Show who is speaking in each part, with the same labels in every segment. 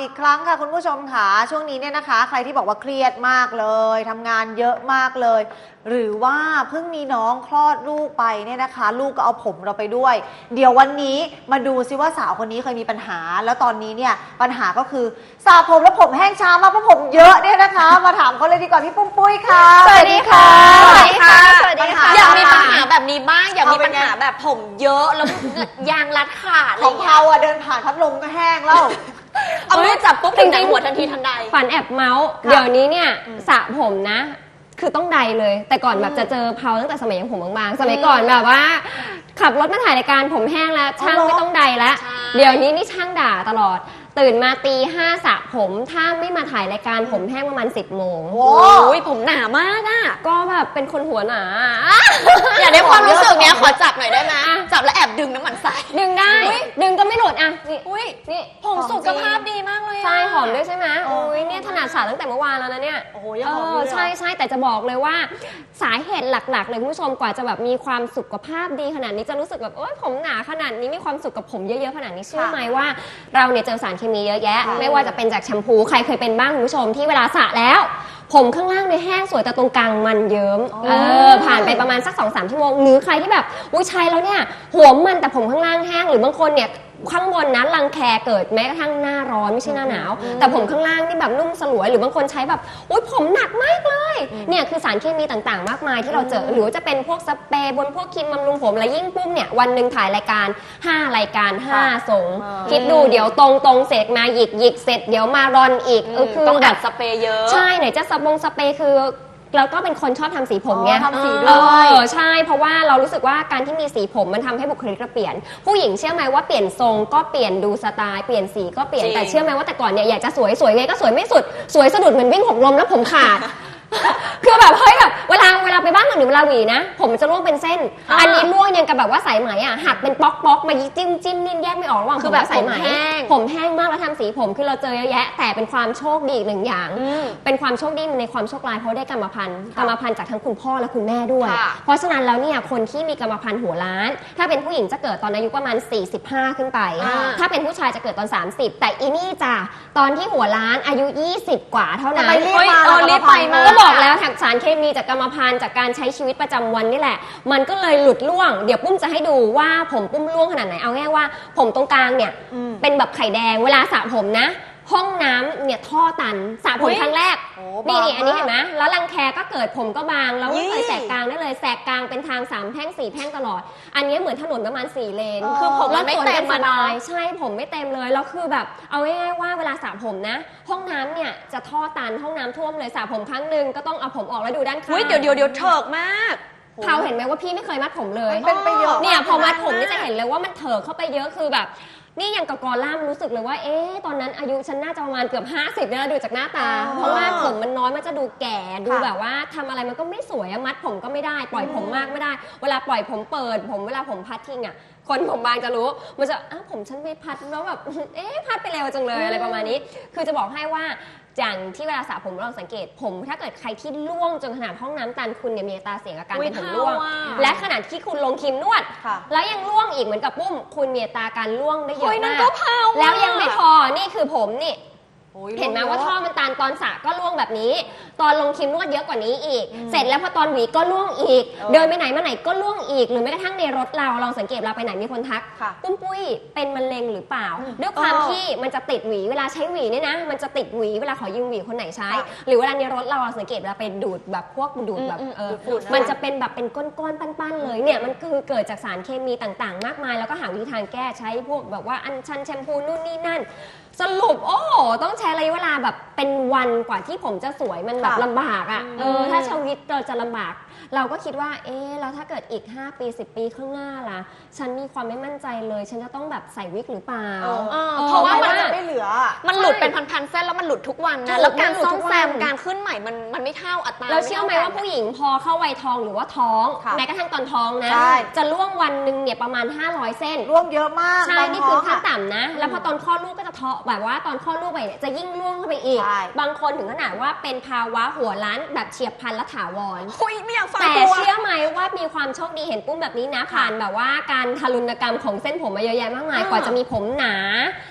Speaker 1: อีกครั้งค่ะคุณผู้ชมค่ะช่วงนี้เนี่ยนะคะ ใครที่บอกว่าเครียดมากเลยทำงานเยอะมากเลย หรือว่าเพิ่งมีน้องคลอดลูกไปเนี่ยนะคะ ลูกก็เอาผมเราไปด้วย เดี๋ยววันนี้มาดูซิว่าสาวคนนี้เคยมีปัญหา แล้วตอนนี้เนี่ยปัญหาก็คือสระผมแล้วผมแห้งช้ามากเพราะผมเยอะเนี่ยนะคะ มาถามเขาเลยดีกว่าพี่ปุ้มปุ้ยค่ะ
Speaker 2: สวัสดีค่ะ
Speaker 1: สวัสดีค่ะ
Speaker 2: สวัสดีค่ะ
Speaker 1: ปัญหา
Speaker 2: อยากมีปัญหาแบบนี้บ้างอยากมี
Speaker 1: เอาเป็
Speaker 2: ปั
Speaker 1: น
Speaker 2: ญ
Speaker 1: ไง
Speaker 2: หาแบบผมเยอะแล้วยางรัดขาดอะไร
Speaker 1: ของ
Speaker 2: เงี้ย
Speaker 1: เขาอะเดินผ่านพัดลมก็แห้งแล้ว
Speaker 2: เอามือจับปุ๊บถึงหนังหัวทันทีทันใด
Speaker 3: ฝันแอบเมาส์
Speaker 1: ค่ะ
Speaker 3: เดี๋ยวนี้เนี่ยสระผมนะ คือต้องใดเลย แต่ก่อนแบบจะเจอเพาตั้งแต่สมัยยังผมบางๆ สมัยก่อนแบบว่า ขับรถมาถ่ายรายการผมแห้งแล้วช่าง
Speaker 1: อ๋อเหรอ
Speaker 3: ไม่ต้องใดแล้ว
Speaker 2: ใช่
Speaker 3: เดี๋ยวนี้นี่ช่างด่าตลอด ตื่นมาตีห้าสระผม ถ้าไม่มาถ่ายรายการผมแห้งประมาณสิบโมง
Speaker 1: โอ้
Speaker 2: โอ้ยผมหนามากอะ
Speaker 3: ก็แบบเป็นคนหัวหนา
Speaker 2: อยากได้ความรู้สึกเนี้ยขอจับหน่อยได้ไหมจับแล้วแอบดึงน้ำมันใส่
Speaker 3: ดึงได้ ดึงก็ไม่หลุดอะนี่
Speaker 2: อุ้ย
Speaker 3: นี่
Speaker 2: ผมสุขภาพดีมากเลยอะ
Speaker 3: ใช่หอมด้วยใช่ไหม
Speaker 1: อ๋อ
Speaker 3: โอ้ยเนี่ยถนัดสระตั้งแต่เมื่อวานแล้วนะเนี่ย
Speaker 1: โอ้โหยังหอมอยู่
Speaker 3: เอ
Speaker 1: เลย
Speaker 3: อใช่ใช่แต่จะบอกเลยว่า สาเหตุหลักๆ เลยคุณผู้ชมกว่าจะแบบมีความสุขภาพดีขนาดนี้จะรู้สึกแบบโอ๊ยผมหนาขนาดนี้มีความสุขกับผมเยอะๆขนาดนี้เชื่อไหมว่าเราเนี่ยเจอสารเคมีเยอะแยะ
Speaker 1: ค่ะ
Speaker 3: ไม่ว่าจะเป็นจากแชมพูใครเคยเป็นบ้างคุณผู้ชมที่เวลาสระแล้ว ผมข้างล่างเนี่ยแห้งสวยแต่ตรงกลางมันเยิ้มเออผ่านไปประมาณสัก2อสชั่วโมงหรือใครที่แบบอุ้ยใช้แล้วเนี่ยหัวมันแต่ผมข้างล่างแห้งหรือบางคนเนี่ย ข้างบนนั้นรังแคเกิดแม้กระทั่งหน้าร้อนไม่ใช่หน้าหนาว แต่ผมข้างล่างนี่แบบนุ่มสลวย หรือบางคนใช้แบบอุ้ยผมหนักมากเลยเนี่ยคือสารเคมีต่างๆ มากมายที่เราเจอหรือว่าจะเป็นพวกสเปรย์บนพวกครีมบำรุงผมและยิ่งปุ้มเนี่ยวันหนึ่งถ่ายรายการ 5 รายการ 5ส่ง
Speaker 1: อ่า
Speaker 3: คิดดูเดี๋ยวตรงตรงๆเสร็จมาหยิกหยิกเสร็จเดี๋ยวมารอนอีกเออคือ
Speaker 2: ต้อง
Speaker 3: แบ
Speaker 2: อั
Speaker 3: บ
Speaker 2: ดสเปรย์เยอะ
Speaker 3: ใช่ไหนจะสปงสเปรย์คือ เราก็เป็นคนชอบทำสีผมไง
Speaker 1: อ๋อทำสี
Speaker 3: เอ
Speaker 1: ด้วย
Speaker 3: อใช่เพราะว่าเรารู้สึกว่าการที่มีสีผมมันทำให้บุคลิกเราเปลี่ยน ผู้หญิงเชื่อไหมว่าเปลี่ยนทรงก็เปลี่ยนดูสไตล์เปลี่ยนสีก็เปลี่ยน
Speaker 2: จริง
Speaker 3: แต่เชื่อไหมว่าแต่ก่อนเนี่ยอยากจะสวยสวยไงก็สวยไม่สุด สวยสะดุดเหมือนวิ่งหกลมแล้วผมขาด คือแบบเฮ้ยแบบเวลาเวลาไปบ้านหรือเวลาหวีนะ ผมมันจะร่วงเป็นเส้น
Speaker 2: อ่า
Speaker 3: อันนี้ร่วงยังกับแบบว่าสายไหมอะหักเป็นป๊อกป๊อกๆมาจิ้มจิ้มนิ่แยกไม่ออกระหว่าง
Speaker 2: คือแบบ
Speaker 3: ผมกับสายไหม
Speaker 2: ผมแห้ง
Speaker 3: ผมแห้งมากแล้วทำสีผมคือเราเจอเยอะแยะ แต่เป็นความโชคดีอีกหนึ่งอย่าง
Speaker 2: อืม
Speaker 3: เป็นความโชคดีในความโชคร้ายเพราะได้กรรมพันธุ์กรรมพันธุ์จากทั้งคุณพ่อและคุณแม่ด้วย
Speaker 2: ค่ะ
Speaker 3: เพราะฉะนั้นแล้วเนี่ยคนที่มีกรรมพันธุ์หัวล้าน ถ้าเป็นผู้หญิงจะเกิดตอนอายุประมาณ 45 ขึ้นไป
Speaker 2: อ่า
Speaker 3: ถ้าเป็นผู้ชายจะเกิดตอน 30 แต่อีนี่จ้ะตอนที่หัวล้านอายุ 20 กว่าเท่านั้น
Speaker 1: ทำไมรีบ
Speaker 2: เฮ้ย
Speaker 1: มา
Speaker 2: เออ
Speaker 1: ล่ะ
Speaker 2: รีบไปมาก
Speaker 3: ก็บอกแล้วแถบสารเคมีจากกรรมพันธุ์จากการใช้ชีวิตประจำวันนี่แหละ มันก็เลยหลุดล่วง เดี๋ยวปุ้มจะให้ดูว่าผมปุ้มล่วงขนาดไหนเอาง่ายๆว่า ผมตรงกลางเนี่ย
Speaker 1: อืม
Speaker 3: เป็นแบบไข่แดงเวลาสระผมนะ ห้องน้ำเนี่ยท่อตันสระผ
Speaker 2: อุ๊
Speaker 3: ม
Speaker 2: ย
Speaker 3: ครั้งแรก
Speaker 1: โอ้
Speaker 3: นี่
Speaker 1: บาง
Speaker 3: นี่อันนี้
Speaker 1: มาก
Speaker 3: เห็นไหมแล้วรังแคก็เกิดผมก็บาง แล้วก็
Speaker 2: ยี่
Speaker 3: ใส่แสกกลางได้เลยแสกกลางเป็นทางสามแพร่งสี่แพร่งตลอด อันนี้เหมือนถนนประมาณสี่เลน
Speaker 2: คือผมมันไม่
Speaker 3: แล้วสวน
Speaker 2: เต็ม
Speaker 3: กันส
Speaker 2: อะเนาะ
Speaker 3: บายใช่ผมไม่เต็มเลยแล้วคือแบบเอาง่ายๆว่าเวลาสระผมนะ ห้องน้ำเนี่ยจะท่อตันห้องน้ำท่วมเลยสระผมครั้งหนึ่งก็ต้องเอาผมออกแล้วดูด้านข้าง
Speaker 2: อุ้ยเดี๋ยวเดี๋ยวเดี๋ยวเถิกมาก
Speaker 3: เขาเห็นไหมว่าพี่ไม่เคยมัดผมเลย
Speaker 1: มันเป็นประโยชน์
Speaker 3: เนี่ยพอมัดผม
Speaker 2: มาก
Speaker 3: นี่จะเห็นเลยว่ามันเถิกเข้าไปเยอะคือแบบ นี่ยังกบกอล่ามรู้สึกเลยว่า เอ๊ะ ตอนนั้นอายุฉันน่าจะประมาณเกือบ 50เนี่ยนะดูจากหน้าตา
Speaker 1: อ๋อ
Speaker 3: เพราะว่าผมมันน้อยมันจะดูแก่ ดู
Speaker 1: ค่ะ
Speaker 3: แบบว่าทำอะไรมันก็ไม่สวยอะมัดผมก็ไม่ได้ ปล่อยผมมากไม่ได้ เวลาปล่อยผมเปิด ผมเวลาผมพัดทิ้งอะคนผมบางจะรู้ มันจะอ้าวผมฉันไม่พัดแล้วแบบ เอ๊ะ พัดไปเร็วจังเลยอะไรประมาณนี้ คือจะบอกให้ว่า อย่างที่เวลาสระผมเราสังเกต ผมถ้าเกิดใครที่ร่วงจนขนาดห้องน้ำตันคุณเนี่ยมีอัตราเสี่ยงอาการ
Speaker 2: อุ๊ย
Speaker 3: เป็นผมร่วง
Speaker 2: เท่าอะ
Speaker 3: และขนาดที่คุณลงครีมนวด
Speaker 1: ค่ะ
Speaker 3: แล้วยังร่วงอีกเหมือนกับปุ้ม คุณมีอัตราการร่วงได้เย
Speaker 2: เฮ้
Speaker 3: อะ
Speaker 2: ยนั่น
Speaker 3: มาก
Speaker 2: ก็เผาอะ
Speaker 3: แล้วยังไม่พอนี่คือผมนี่
Speaker 1: โอ้ย
Speaker 3: เห็นไหม
Speaker 1: ยะ
Speaker 3: ว่าท่อมันตันตอนสระก็ร่วงแบบนี้ ตอนลงครีมนวดเยอะกว่านี้อีก เสร็จแล้วพอตอนหวีก็ร่วงอีก
Speaker 1: เออ
Speaker 3: เดินไปไหนมาไหนก็ร่วงอีก หรือแม้กระทั่งในรถเราลองสังเกตเราไปไหนมีคนทัก
Speaker 1: ค่ะ
Speaker 3: ปุ้มปุ้ยเป็นมะเร็งหรือเปล่า
Speaker 1: อืม
Speaker 3: ด้วยความ
Speaker 2: เออ
Speaker 3: ที่มันจะติดหวีเวลาใช้หวีเนี่ยนะ มันจะติดหวีเวลาขอยืมหวีคนไหนใช้
Speaker 1: ค่ะ
Speaker 3: หรือเวลาในรถเราสังเกตเวลาไปดูดแบบพวกดูดแบบ
Speaker 2: อืม
Speaker 3: เออ
Speaker 1: ดูดฝุ่น
Speaker 3: มันจะเป็นแบบเป็นก้อนๆปั้นๆเลยเนี่ยมันคือเกิดจากสารเคมีต่างๆ มากมาย แล้วก็หาวิธีทางแก้ใช้พวกแบบว่าอัญชันแชมพูนู่นนี่นั่น สรุปโอ้โหต้องใช้ระยะเวลาแบบเป็นวันกว่าที่ผมจะสวยมันแบบ
Speaker 1: ค่ะ
Speaker 3: ลำบากอะ่ะ
Speaker 1: อืม
Speaker 3: เออถ้าชีวิตเราจะลำบาก เราก็คิดว่า เอ๊ะแล้วถ้าเกิดอีก 5 ปี 10 ปีข้างหน้าล่ะ ฉันมีความไม่มั่นใจเลย ฉันจะต้องแบบใส่วิกหรือเปล่า
Speaker 1: เออ
Speaker 2: เออ
Speaker 3: ออ
Speaker 2: เพราะว่ามัน
Speaker 1: จะไม่เหลืออะ
Speaker 2: มันหลุดเป็นพันๆเส้นแล้วมันหลุดทุกวัน
Speaker 3: ถู
Speaker 2: นะ
Speaker 3: ก
Speaker 2: แล้วการ
Speaker 3: มันหลุด
Speaker 2: ซ่อ
Speaker 3: ทุ
Speaker 2: ม
Speaker 3: ก
Speaker 2: แซม
Speaker 3: วัน
Speaker 2: การขึ้นใหม่มันมันไม่เท่าอัตรา
Speaker 3: เราเชื่อไหม
Speaker 2: ท่
Speaker 3: ว่า
Speaker 2: กัน
Speaker 3: ผู้หญิงพอเข้าวัยทองหรือว่าท้อง
Speaker 1: ค่ะ
Speaker 3: แม้กระทั่งตอนท้องนะ
Speaker 1: ใช่
Speaker 3: จะล่วงวันหนึ่งเนี่ยประมาณ 500 เส้น
Speaker 1: ร่วงเยอะมาก
Speaker 3: ใช่
Speaker 1: ตอ
Speaker 3: นี่คือ
Speaker 1: ท้ง
Speaker 3: ขั้น
Speaker 1: อะ
Speaker 3: ต่ำนะ แล้วพอตอนคลอดลูกก็จะเทาะแบบว่าตอนคลอดลูกไปเนี่ยจะยิ่งร่วงเข้าไปอีก
Speaker 1: ใช่
Speaker 3: บางคนถึงขนาดว่าเป็นภาวะหัวล้านแบบเฉียบพลันและถาวร
Speaker 2: คุยไม่อยากฟัง
Speaker 3: แต่
Speaker 2: ตัว
Speaker 3: เชื่อไหมว่ามีความโชคดีเห็นปุ้มแบบนี้นะผ่านแบบว่าการทารุณกรรมของเส้นผมมาเยอะแยะมากมาย
Speaker 2: อ่าก
Speaker 3: ว่าจะมีผมหนา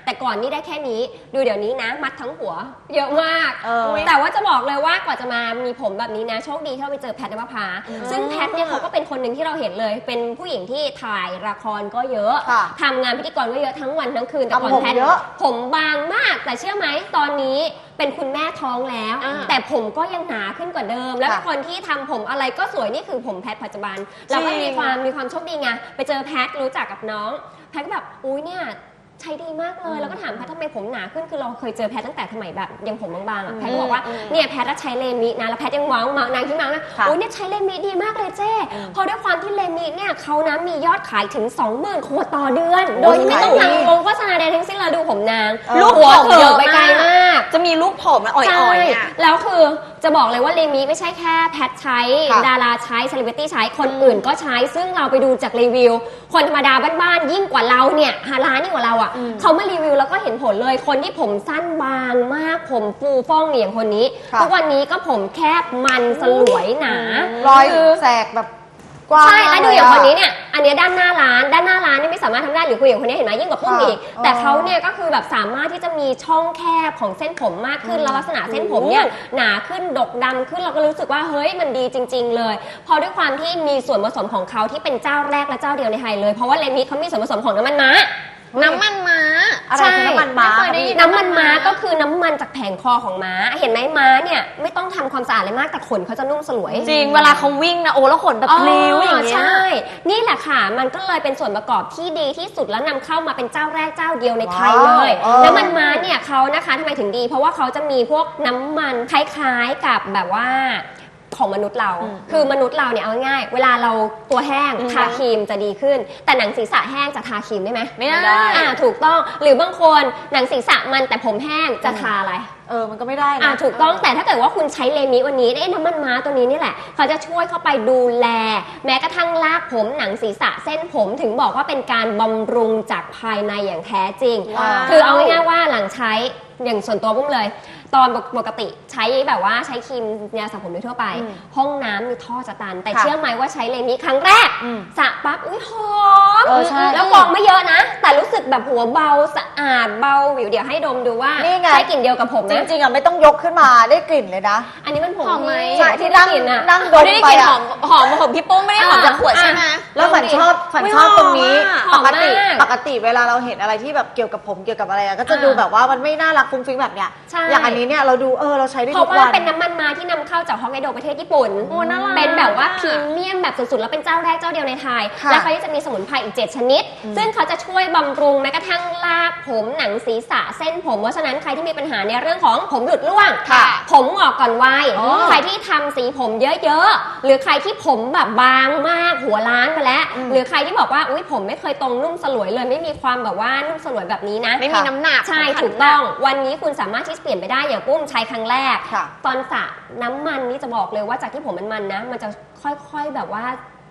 Speaker 3: แต่ก่อนนี่ได้แค่นี้ ดูเดี๋ยวนี้นะ มัดทั้งหัว เยอะมาก
Speaker 1: เออ
Speaker 3: แต่ว่าจะบอกเลยว่ากว่าจะมามีผมแบบนี้นะโชคดีที่เราไปเจอแพทย์นภพาซึ่งแพทย์เนี่ยเขาก็เป็นคนหนึ่งที่เราเห็นเลย เป็นผู้หญิงที่ถ่ายละครก็เยอะ
Speaker 1: ค่ะ
Speaker 3: ทำงานพิธีกรก็เยอะทั้งวันทั้งคืนแต่ก่อน
Speaker 1: ทำผม
Speaker 3: แพทย์
Speaker 1: เยอะ
Speaker 3: ผมบางมาก แต่เชื่อไหมตอนนี้เป็นคุณแม่ท้องแล้ว
Speaker 2: อ่า
Speaker 3: แต่ผมก็ยังหนาขึ้นกว่าเดิม แล้ว
Speaker 1: ค่ะ
Speaker 3: คนที่ทำผมอะไรก็สวยนี่คือผมแพทย์ปัจจุบันเราก็
Speaker 2: จริง
Speaker 3: มีความมีความโชคดีไงไปเจอแพทย์รู้จักกับน้อง แพทย์ก็แบบอุ้ยเนี่ย ใช้ดีมากเลย แล้วก็ถามแพทย์ทำไมผมหนาขึ้นคือเราเคยเจอแพทย์ตั้งแต่สมัยแบบยังผมบางๆอะแพทย์ก็บอกว่าเนี่ยแพทย์อะใช้เลมินะแล้วแพทย์ยังว้าวมานางที่มานะ
Speaker 1: ค่ะ
Speaker 3: อุ้ยเนี่ยใช้เลมิดีมากเลยเจ้เพราะด้วยความที่เลมิเนี่ยเขานะมียอดขายถึง 20,000ขวดต่อเดือน โดยที่ไม่ต้อง
Speaker 1: ขายดี
Speaker 3: นำลงโฆษณาใดทั้งสิ้นเราดูผมนาง
Speaker 1: เออ
Speaker 3: ลูกหัวเถิกไปไกลมาก
Speaker 2: จะมีลูกผมอะอ่อยๆ
Speaker 3: ใช่
Speaker 2: อะ
Speaker 3: แล้วคือจะบอกเลยว่าเลมิไม่ใช่แค่แพทใช้
Speaker 1: ค่ะ
Speaker 3: ดาราใช้เซเลบริตี้ใช้คนอื่นก็ใช้ ซึ่งเราไปดูจากรีวิว คนธรรมดาบ้านๆยิ่งกว่าเราเนี่ยฮาร้านยิ่งกว่าเราอะเขามารีวิวแล้วก็เห็นผลเลยคนที่ผมสั้นบางมากผมฟูฟ่องอย่างคนนี้
Speaker 1: ค่ะ
Speaker 3: ทุกวันนี้ก็ผมแคบมันสลวยหนา
Speaker 1: รอย
Speaker 3: คือ
Speaker 1: แสกแบบ กว้าง
Speaker 3: ใช่แล้วดูอย่าง
Speaker 1: ม
Speaker 3: ค
Speaker 1: ก
Speaker 3: น
Speaker 1: เล
Speaker 3: นี้เนี่ย อันเนี้ยด้านหน้าร้าน ด้านหน้าร้านนี่ไม่สามารถทำได้หรือคุยกับคนนี้เห็นไหมยิ่งกว่าปุ้ม
Speaker 1: ค่ะ
Speaker 3: อีก
Speaker 1: อ๋อ
Speaker 3: แต่เขาเนี่ยก็คือแบบสามารถที่จะมีช่องแคบของเส้นผมมากขึ้น แล้วลักษณะเส้นผมเนี่ยหนาขึ้น ดกดำขึ้น เราก็รู้สึกว่าเฮ้ยมันดีจริง ๆ เลยเพราะด้วยความที่มีส่วนผสมของเขาที่เป็นเจ้าแรกและเจ้าเดียวในไทยเลย เพราะว่าเลมิเขามีส่วนผสมของน้ำมันม้า
Speaker 2: น้ำมันม้า
Speaker 1: อะไรคือน้ำมันม้า
Speaker 2: ไม่เคยได้ยิ
Speaker 3: น้ำมันม้าก็คือน้ำมันจากแผงคอของม้า เห็นไหมม้าเนี่ยไม่ต้องทำความสะอาดเลยมากแต่ขนเขาจะนุ่มสลวย
Speaker 2: จริงเวลาเขาวิ่งนะโอ้แล้วขนแบบพลิ้วอย่างเงี้ย
Speaker 3: ใช่ นี่แหละค่ะ มันก็เลยเป็นส่วนประกอบที่ดีที่สุดแล้วนำเข้ามาเป็นเจ้าแรกเจ้าเดียวในไทยเลย
Speaker 1: ว้าวเออ
Speaker 3: น้ำมันม้าเนี่ยเขานะคะทำไมถึงดี เพราะว่าเขาจะมีพวกน้ำมันคล้ายๆกับแบบว่า ของมนุษย์เรา คือมนุษย์เราเนี่ยเอาง่ายๆเวลาเราตัวแห้งทาครีมจะดีขึ้น แต่หนังศีรษะแห้งจะทาครีมได้ไหม
Speaker 2: ไม่ได้
Speaker 3: อ่าถูกต้องหรือบางคนหนังศีรษะมันแต่ผมแห้งจะทาอะไร
Speaker 1: เออมันก็ไม่ได้นะ
Speaker 3: อ่าถูกต้องแต่ถ้าเกิดว่าคุณใช้เลมิวันนี้เอ๊ะน้ำมันม้าตัวนี้นี่แหละ เขาจะช่วยเข้าไปดูแล แม้กระทั่งลากผมหนังศีรษะเส้นผมถึงบอกว่าเป็นการบำรุงจากภายในอย่างแท้จริง
Speaker 1: ว้าว
Speaker 3: คือเอาง่ายๆว่าหลังใช้อย่างส่วนตัวปุ้มเลย ตอนปกติใช้แบบว่าใช้ครีมยาสระผมโดยทั่วไปห้องน้ำมีท่อจะตัน แต่
Speaker 1: ค่ะ
Speaker 3: เชื่อไหมว่าใช้เลมิครั้งแรก
Speaker 1: อืม
Speaker 3: สระปั๊บอุ้ยหอม
Speaker 1: เออใช่
Speaker 3: แล้วฟองไม่เยอะนะ แต่รู้สึกแบบหัวเบาสะอาดเบาวิวเดี๋ยวให้ดมดูว่า
Speaker 1: นี่ไง
Speaker 3: ใช้กลิ่นเดียวกับผม
Speaker 1: จ
Speaker 3: นะ
Speaker 1: ริงๆอะไม่ต้องยกขึ้นมาได้กลิ่นเลยนะ
Speaker 3: อันนี้มันผม
Speaker 2: หอมไหม
Speaker 3: ที่
Speaker 1: ใช่ที่นั่ง
Speaker 3: กลิ่นอะ
Speaker 1: นั่งด
Speaker 2: ไม่
Speaker 1: ม
Speaker 2: ได้
Speaker 1: ไป
Speaker 2: กลิ่นหอ
Speaker 1: อะ
Speaker 2: มหอมของพี่ปุ้มไม่ได้หอมจากขวดใช่ไหม
Speaker 1: แล้วฝันชอบ ฝัน
Speaker 2: ไม่
Speaker 1: ชอบ
Speaker 2: หอม
Speaker 1: ตรงนี้
Speaker 2: อะ
Speaker 3: ห
Speaker 1: ป
Speaker 3: อม
Speaker 1: กติ
Speaker 3: มาก
Speaker 1: ปกติเวลาเราเห็นอะไรที่แบบเกี่ยวกับผมเกี่ยวกับอะไรอะก็จะ
Speaker 3: อ่า
Speaker 1: ดูแบบว่ามันไม่น่ารักฟุ้งฟิ้งแบบเนี้ย
Speaker 3: ใช่
Speaker 1: อย่างอันนี้เนี่ยเราดูเออเราใช้ได้
Speaker 3: เพ
Speaker 1: ทุ
Speaker 3: ราะ
Speaker 1: ก
Speaker 3: ว่า
Speaker 1: วัน
Speaker 3: เป็นน้ำมันมาที่นำเข้าจากฮอกไกโดประเทศญี่ปุ่น
Speaker 2: โอ้น่ารัก
Speaker 3: เป็นแบบว่าพรีเมียมแบบสุดๆ แล้วเป็นเจ้าแรกเจ้าเดียวในไทย
Speaker 1: ค่ะ
Speaker 3: และเขาจะมีสมุนไพรอีก 7 ชนิด ซึ่งเขาจะช่วยบำรุงแม้กระทั่งลากผมหนังศีรษะเส้นผม เพราะฉะนั้นใครที่มีปัญหาในเรื่องของผมหลุดร่วง
Speaker 1: ค่ะ
Speaker 3: ผมงอกก่อนวัย
Speaker 1: อ๋อ
Speaker 3: ใครที่ทำสีผมเยอะๆ หรือใครที่ผมแบบบางมากหัวล้านมาแล้ว หรือใครที่บอกว่าอุ้ยผมไม่เคยตรงนุ่มสลวยเลย ไม่มีความแบบว่านุ่มสลวยแบบนี้นะ
Speaker 2: ไม่มีน้ำหนัก
Speaker 3: ใช่
Speaker 2: สำคัญ
Speaker 3: ถูกต้องวันนี้คุณสามารถที่จะเปลี่ยนไปได้อย่างปุ้มใช้ครั้งแรก
Speaker 1: ค่ะ
Speaker 3: ตอนสระน้ำมันนี่จะบอกเลยว่าจากที่ผมมันมันๆนะ มันจะค่อยๆแบบว่า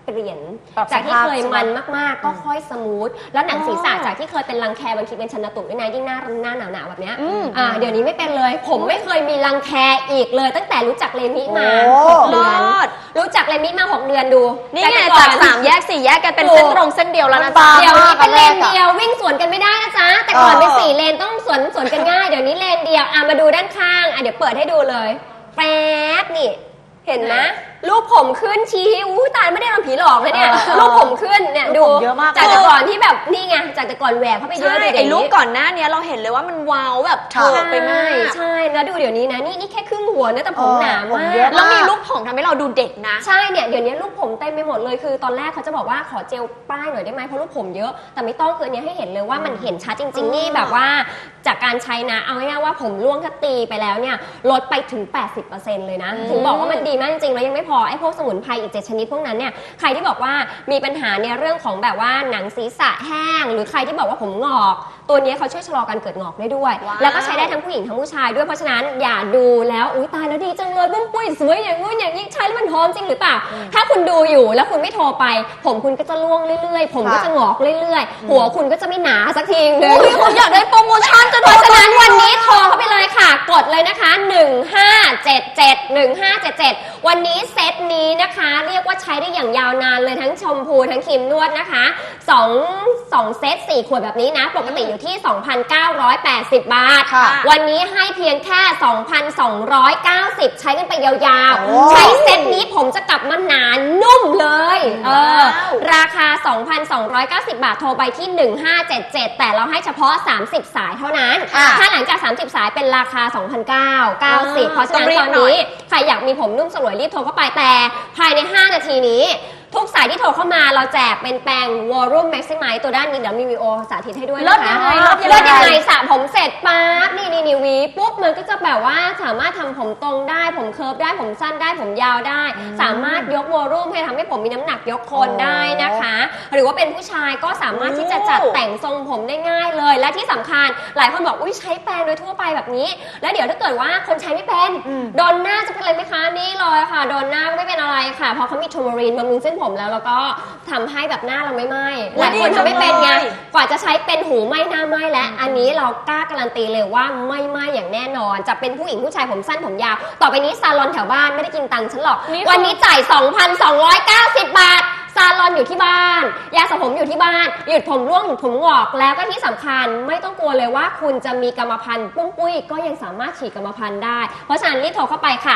Speaker 3: เปลี่ยน
Speaker 1: ปรับ
Speaker 3: จากที่
Speaker 1: สภาพ
Speaker 3: เคย
Speaker 1: ใช่ไหม
Speaker 3: มันมากๆ ก็ค่อยสมูท แล้วหนังศีรษะ
Speaker 2: อ๋อ
Speaker 3: จากที่เคยเป็นรังแคบางทีเป็นชันตุด้วยนะยิ่งหน้าหน้าหนาวๆแบบเนี้ย
Speaker 2: อืม
Speaker 3: อ่าเดี๋ยวนี้ไม่เป็นเลย ผมไม่เคยมีรังแคอีกเลย ตั้งแต่รู้จักเลมิมา
Speaker 1: โอ้
Speaker 3: หกเดือน
Speaker 2: รอด
Speaker 3: รู้จักเลมิมาหกเดือนดู
Speaker 2: นี่
Speaker 3: แต่
Speaker 2: ไง
Speaker 3: ก่อ
Speaker 2: จากสามแยกสี่แยกกันเป็นเส้นตรงเส้นเดียวแล้วนะ
Speaker 1: บา
Speaker 2: จ๊ะ
Speaker 1: ง
Speaker 3: เดี๋ยวนี้เป็นเลน
Speaker 1: มากอะ
Speaker 3: เดียววิ่งสวนกันไม่ได้นะจ๊ะ แต่ก่อน
Speaker 1: เออ
Speaker 3: เป็นสี่เลนต้องสวนสวนกันง่าย เดี๋ยวนี้เลนเดียวอะมาดูด้านข้างอะเดี๋ยวเปิดให้ดูเลย แป๊บนี่ เห็นไหม รูปผมขึ้นชี้อู้ตายไม่ได้ทำผีหลอกเลยเนี่ย
Speaker 1: เออเออ
Speaker 3: รูปผมขึ้นเนี่ยดู
Speaker 1: รูปผมเยอะมาก
Speaker 3: จากแต่ก่อนที่แบบนี่ไงจากแต่ก่อนแหวกเข้าไปเย
Speaker 2: ใช่
Speaker 3: อะเลย
Speaker 2: ไอ้
Speaker 3: เดี๋ยว
Speaker 2: รูป
Speaker 3: นี้
Speaker 2: ก่อนหน้าเนี้ยเราเห็นเลยว่ามันว้าวแบบเถิกไปมาก
Speaker 3: ใช่แล้วดูเดี๋ยวนี้นะนี่นี่แค่ครึ่งหัวนะแต่ผม
Speaker 1: เออ
Speaker 3: หนา
Speaker 1: ผม
Speaker 3: มาก
Speaker 1: เยอะ
Speaker 2: แล้วมีรูปผมทำให้เราดูเด็กนะ
Speaker 3: ใช่เนี่ยเดี๋ยวนี้ลูกผมเต็มไปหมดเลยคือตอนแรกเขาจะบอกว่าขอเจลป้ายหน่อยได้ไหมเพราะลูกผมเยอะ แต่ไม่ต้องคืออันเนี้ยให้เห็นเลยว่ามันเห็นชัดจริง ๆ นี่แบบว่า จากการใช้นะเอาง่ายๆว่าผมร่วงถ้าตีไปแล้วเนี่ยลดไปถึง 80%เลยนะ ถึงบอกว่ามันดีมากจริงๆแล้วยังไม่พอพอไอ้พวกสมุนไพรอีก7ชนิดพวกนั้นเนี่ยใครที่บอกว่ามีปัญหาในเรื่องของแบบว่าหนังศีรษะแห้ง หรือใครที่บอกว่าผมงอก ตัวนี้เขาช่วยชะลอการเกิดงอกได้ด้วย
Speaker 2: ว้าว
Speaker 3: แล้วก็ใช้ได้ทั้งผู้หญิงทั้งผู้ชายด้วยเพราะฉะนั้นอย่าดูแล้วอุ้ยตายแล้วดีจังเลยปุ้มปุ้ยสวยอย่างงู้นอย่างนี้ใช้แล้วมันหอมจริงหรือเปล่า ถ้าคุณดูอยู่แล้วคุณไม่โทรไป ผมคุณก็จะร่วงเรื่อยๆ ผมก็
Speaker 1: ค่ะ
Speaker 3: จะงอกเรื่อยๆ หัวคุณก็จะไม่หนาสักทีนึง
Speaker 2: อุ๊ยผมอยากได้โปรโมชั่นจะ
Speaker 3: เพราะฉะนั้นวันนี้โทรเข้าไปเลยค่ะ กดเลยนะคะ 1577 1577 วันนี้เซตนี้นะคะ เรียกว่าใช้ได้อย่างยาวนานเลยทั้งชมพูทั้งครีมนวดนะคะ2 2เซต4ขวดแบบนี้นะ ปกติอยู่ที่ 2,980 บาท
Speaker 1: ค่ะ
Speaker 3: วันนี้ให้เพียงแค่ 2,290 ใช้กันไปยาว
Speaker 1: โอ้
Speaker 3: ๆใช้เซตนี้ผมจะกลับมาหนานุ่ม เลยเออ
Speaker 2: ว้าว
Speaker 3: ราคา 2,290 บาท โทรไปที่ 1577 แต่เราให้เฉพาะ 30 สายเท่านั้น
Speaker 1: ค่ะ
Speaker 3: ถ้าหลังจาก 30 สายเป็นราคา 2,990เพราะฉะนั้น
Speaker 2: ต้องรี
Speaker 3: ต
Speaker 2: บ
Speaker 3: อน
Speaker 2: หน่อย
Speaker 3: นี้ ใครอยากมีผมนุ่มสลวยรีบโทรเข้าไปแต่ภายใน 5 นาทีนี้ ทุกสายที่โทรเข้ามาเราแจกเป็นแปรง Volume Maximize ตัวด้านนี้เดี๋ยวมีวีโอสาธิตให้ด้วย
Speaker 2: เลิศ
Speaker 3: นะคะ
Speaker 2: ยังไงเลิศยังไง
Speaker 3: เลิศยังไงสระผมเสร็จปั๊บนี่นี่นี่หวีปุ๊บมันก็จะแบบว่าสามารถทำผมตรงได้ ผมเคิร์ฟได้ผมสั้นได้ผมยาวได้ สามารถยกวอลลุ่มให้ทำให้ผมมีน้ำหนักยกโคน
Speaker 1: โอ้
Speaker 3: ได้นะคะ หรือว่าเป็นผู้ชายก็สามารถที่จะจัดแต่งทรงผมได้ง่ายเลย และที่สำคัญหลายคนบอกอุ้ยใช้แปรงโดยทั่วไปแบบนี้ แล้วเดี๋ยวถ้าเกิดว่าคนใช้ไม่เป็น
Speaker 1: อืม
Speaker 3: โดนหน้าจะเป็นอะไรไหมคะนี่เลยค่ะโดนหน้าก็ไม่เป็นอะไรค่ะเพราะเขามีโทมรีนบำรุงเส้นผมแล้วแล้วก็ทำให้แบบหน้าเราไม่ไหม้หลายคนจะไม่เป็นไง
Speaker 2: ดีจังเลย
Speaker 3: กว่าจะใช้เป็นหูไหม้หน้าไหม้และ อันนี้เรากล้าการันตีเลยว่าไม่ไหม้อย่างแน่นอน จะเป็นผู้หญิงผู้ชายผมสั้นผมยาว ต่อไปนี้ซาลอนแถวบ้านไม่ได้กินตังค์ฉันหรอก
Speaker 2: นี่คือ
Speaker 3: วันนี้จ่าย 2,290 บาท ซาลอนอยู่ที่บ้าน ยาสระผมอยู่ที่บ้าน หยุดผมร่วงหยุดผมงอกแล้วก็ที่สำคัญไม่ต้องกลัวเลยว่าคุณจะมีกรรมพันธุ์ปุ้งปุ้ยก็ยังสามารถฉีดกรรมพันธุ์ได้ เพราะฉะนั้นรีบโทรเข้าไปค่ะ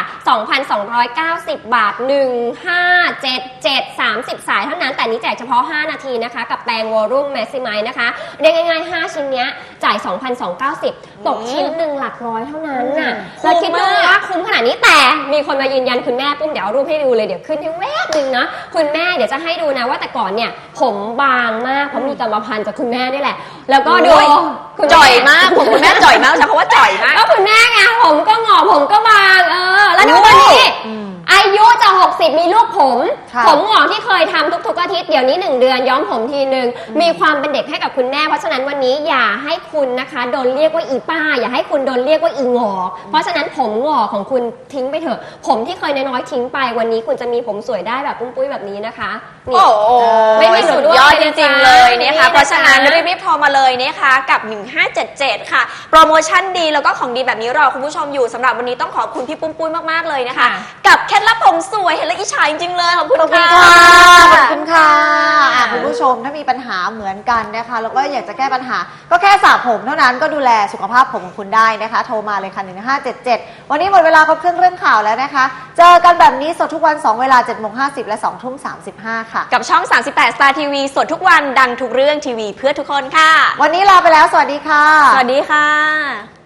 Speaker 3: 2,290 บาท 1577 30 สายเท่านั้น แต่นี้แจกเฉพาะ 5 นาทีนะคะ กับแปรงวอรุ่มแมสซิมายนะคะเรียกง่ายๆ 5 ชิ้นเนี้ยจ่าย 2,290 ตกชิ้นหนึ่งหลักร้อยเท่านั้นน่ะ
Speaker 2: คุ้ม
Speaker 3: แล้วคิดดู
Speaker 2: มาก
Speaker 3: ว่าคุ้มขนาดนี้แต่มีคนมายืนยันคุณแม่ปุ้มเดี๋ยวเอารูปให้ดูเลยเดี๋ยวขึ้นให้แวบหนึ่งนะคุณแม่เดี๋ยวจะให้ดูนะว่าแต่ก่อนเนี่ยผมบางมากเพราะมีกรรมพันธุ์จากคุณแม่นี่แหละ แล้วก็ดู
Speaker 2: โอ้ย
Speaker 3: คุณแจ่
Speaker 2: อยมากผมคุณแม่จ่อยมากใช้คำว่าจ่อยมาก
Speaker 3: ก็คุณแม่ไงผมก็งอกผมก็บางเออ แล้วดูตอนนี้
Speaker 1: อืม
Speaker 3: อายุจะ 60 มีลูก ผม
Speaker 1: ค่ะ
Speaker 3: ผมงอกที่เคยทำทุกๆอาทิตย์เดี๋ยวนี้ 1 เดือนย้อมผมทีนึงมีความเป็นเด็กให้กับคุณแม่เพราะฉะนั้นวันนี้อย่าให้คุณนะคะโดนเรียกว่าอีป้า อย่าให้คุณโดนเรียกว่าอีงอกเพราะฉะนั้นผมงอกของคุณทิ้งไปเถอะ ผมที่เคยน้อยๆทิ้งไปวันนี้คุณจะมีผมสวยได้แบบปุ้มปุ้ยแบบนี้นะคะนี่
Speaker 2: โอ้โห
Speaker 3: ไม่มีหนู
Speaker 2: สุด
Speaker 3: ด้วย
Speaker 2: ยอดจ
Speaker 3: นะ
Speaker 2: ริง
Speaker 3: จ๊ะ
Speaker 2: ๆเลยนะ
Speaker 3: นี่
Speaker 2: คะ
Speaker 3: นะ
Speaker 2: เพราะฉะนั้น
Speaker 3: จ๊ะ
Speaker 2: รีบๆโทรมาเลยนะคะกับ 1577 ค่ะ โปรโมชั่นดีแล้วก็ของดีแบบนี้รอคุณผู้ชมอยู่สำหรับวันนี้ต้องขอบคุณพี่ปุ้มปุ้ยมากๆเลยนะคะ
Speaker 3: ค่ะ
Speaker 2: กับเคล็ดลับผมสวยเห็นแล้วอิจฉาจริงๆเลยขอบคุณ
Speaker 1: ขอบคุณ
Speaker 2: ค่ะ
Speaker 1: ค่ะ ขอบคุณค่ะอะคุณผู้ชมถ้ามีปัญหาเหมือนกันนะคะ แล้วก็อยากจะแก้ปัญหา ก็แค่สระผมเท่านั้นก็ดูแลสุขภาพผมของคุณได้นะคะ โทรมาเลยค่ะ1577 วันนี้หมดเวลาครบเครื่องเรื่องข่าวแล้วนะคะ เจอกันแบบนี้สดทุกวัน 2 เวลา7โมง50 และ2ทุ่ม35 ค่ะ
Speaker 2: กับช่อง 38 Star TV สดทุกวันดังทุกเรื่องทีวีเพื่อทุกคนค่ะ
Speaker 1: วันนี้ลาไปแล้ว สวัสดีค่ะ
Speaker 2: สวัสดีค่ะ